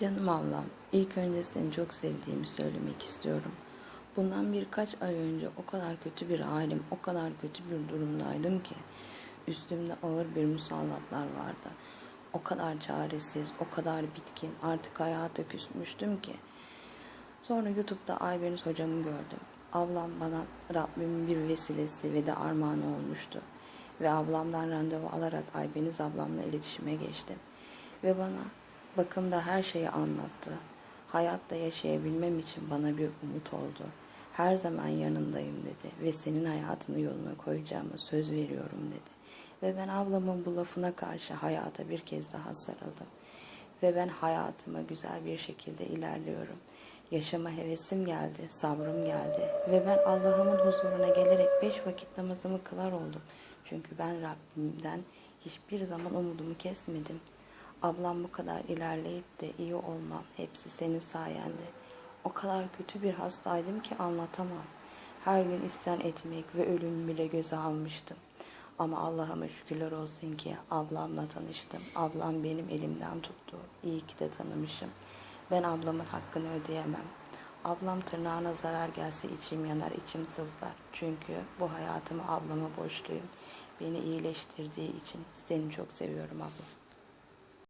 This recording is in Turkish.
Canım ablam, ilk önce seni çok sevdiğimi söylemek istiyorum. Bundan birkaç ay önce o kadar kötü bir halim, o kadar kötü bir durumdaydım ki üstümde ağır bir musallatlar vardı. O kadar çaresiz, o kadar bitkin, artık hayata küsmüştüm ki. Sonra YouTube'da Aybeniz hocamı gördüm. Ablam bana Rabbimin bir vesilesi ve de armağanı olmuştu. Ve ablamdan randevu alarak Aybeniz ablamla iletişime geçtim. Ve bana bakımda her şeyi anlattı. Hayatta yaşayabilmem için bana bir umut oldu. Her zaman yanındayım dedi ve senin hayatını yoluna koyacağıma söz veriyorum dedi. Ve ben ablamın bu lafına karşı hayata bir kez daha sarıldım. Ve ben hayatıma güzel bir şekilde ilerliyorum. Yaşama hevesim geldi, sabrım geldi. Ve ben Allah'ımın huzuruna gelerek beş vakit namazımı kılar oldum. Çünkü ben Rabbimden hiçbir zaman umudumu kesmedim. Ablam bu kadar ilerleyip de iyi olmam hepsi senin sayende. O kadar kötü bir hastaydım ki anlatamam. Her gün isyan etmek ve ölümü bile göze almıştım. Ama Allah'ıma şükürler olsun ki ablamla tanıştım. Ablam benim elimden tuttu. İyi ki de tanımışım. Ben ablamın hakkını ödeyemem. Ablam tırnağına zarar gelse içim yanar, içim sızlar. Çünkü bu hayatımı ablama borçluyum. Beni iyileştirdiği için seni çok seviyorum abla.